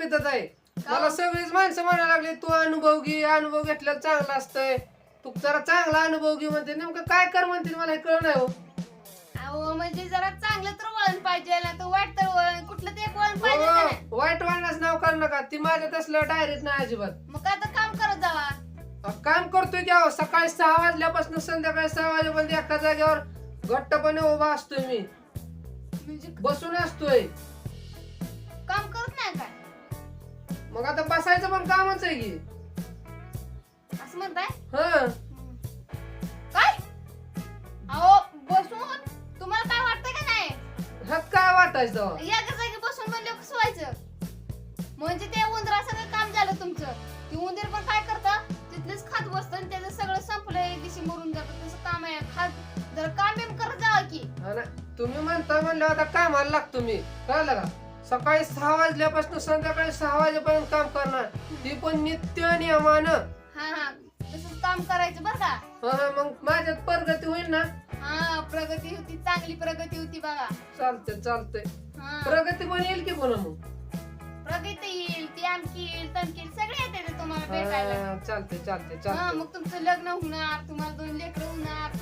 कल्पितच आहे. मला सगळीच माणसं म्हणायला लागली तू अनुभव घे अनुभव घेतलेला चांगला असतंय. तू जरा चांगला अनुभव घे म्हणते. नेमकं काय कर म्हणते मला हे कळ नाही हो. अहो म्हणजे जरा चांगलं तर वळण पाहिजे ना तर वाईट तर वळण कुठलं ते एक वळण पाहिजे का नाही? हो, वाईट वाढण्याचं नाव काढू नका. ती माझ्या तसलं डायरेक्ट नाही अजिबात. मग काय तर काम करत जावा. काम करतोय की अहो सकाळी सहा वाजल्यापासून संध्याकाळी सहा वाजेपर्यंत एका जागेवर घट्टपणे उभा असतोय मी. म्हणजे बसून असतोय. मग आता बसायचं पण कामच आहे की. असं म्हणताय? हा. काय? अहो बसून तुम्हाला काय वाटतंय का नाही? ह्यात काय वाटायचं? तेव्हा? एका जागी बसून म्हणलं कसं व्हायचं? म्हणजे ते उंदरा सगळं काम झालं तुमचं. ते उंदीर पण काय करतं? तिथलेच खात बसतं आणि त्याचं सगळं संपलं एक दिवशी मरून जातं तसं काम आहे. खात जर काम बिम करत जावा की. हा ना. तुम्ही म्हणता म्हणलं आता कामाला लागतो मी. कळलं का? सकाळी सहा वाजल्यापासून संध्याकाळी सहा वाजेपर्यंत काम करणार. ती पण नित्य नियमानं. हा हा. तसंच काम करायचं बरं का? हा हा, मग माझ्यात प्रगती होईल ना? हा प्रगती होती चांगली प्रगती होती बघा. चालतंय चालतंय. हा. प्रगती पण येईल की पुन्हा मग? प्रगती येईल ती आमकी येईल तणकी येईल सगळे येते तुम्हाला भेटायला. हा, चालतंय चालतंय हा चालतंय. मग तुमचं लग्न होणार तुम्हाला दोन लेकरं होणार.